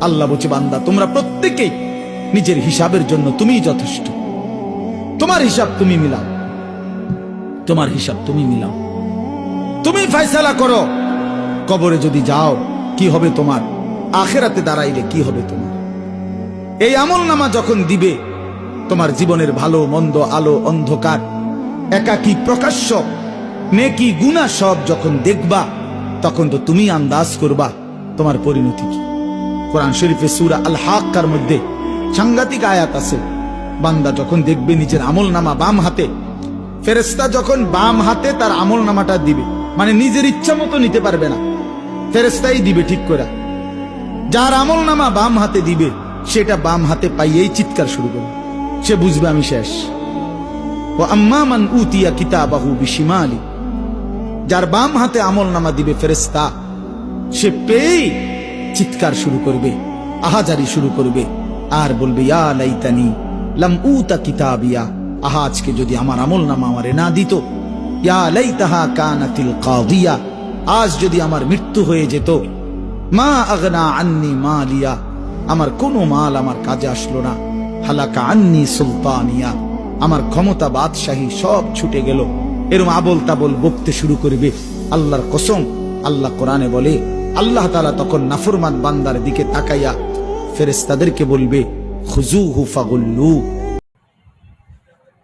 আল্লাহ বলছে, বান্দা, তোমরা প্রত্যেকেই নিজের হিসাবের জন্য তুমিই যথেষ্ট। তোমার হিসাব তুমি মিলাও। তোমার হিসাব তুমি মিলাও। তুমি ফয়সালা করো। কবরে যদি যাও, কি হবে তোমার? আখেরাতে দাঁড়াইলে কি হবে তোমার? এই আমল নামা যখন দিবে, তোমার জীবনের ভালো, মন্দ, আলো, অন্ধকার, একাকী, প্রকাশ্য, নেকি, গুণা সব যখন দেখবা, তখন তো তুমি আন্দাজ করবা তোমার পরিণতি কি। কোরআন শরীফে সুরা আল হাক্কার মধ্যে সাংঘাতিক আয়াত আছে। বান্দা যখন দেখবে নিজের আমল নামা বাম হাতে ফেরেস্তা যখন বাম হাতে তার আমল নামাটা দিবে মানে নিজের ইচ্ছা মতো নিতে পারবে না। ফেরেস্তাই দিবে ঠিক করে। যার আমল নামা বাম হাতে দিবে, সেটা বাম হাতে পাইয়েই চিৎকার শুরু করবে। সে বুঝবে আমি শেষ। ও আম্মা আম্মামান উতিয়া কিতাবাহু বিশিমালি। যার বাম হাতে আমল নামা দিবে ফেরেস্তা সে পেয়েই চিৎকার শুরু করবে, আহাজারি শুরু করবে। আর বলবে লাইতানি, লাম উতা কিতাবিয়া। যদি আমার আমল আমারে না দিত, ইয়া কানাতিল কাদিয়া। আজ যদি আমার মৃত্যু হয়ে যেত, মা আগনা আন্নি মালিয়া। আমার কোনো মাল আমার কাজে আসলো না, হালাকা আন্নি সুলতানিয়া। আমার ক্ষমতা বাদশাহী সব ছুটে গেল। এরম আবল তাবল বকতে শুরু করবে। আল্লাহর কসম, আল্লাহ কোরআনে বলে আল্লাহ তালা তখন নাফরমান বান্দার দিকে তাকাইয়া ফেরেস্তাদেরকে বলবে খুজু হুফাগুল্লু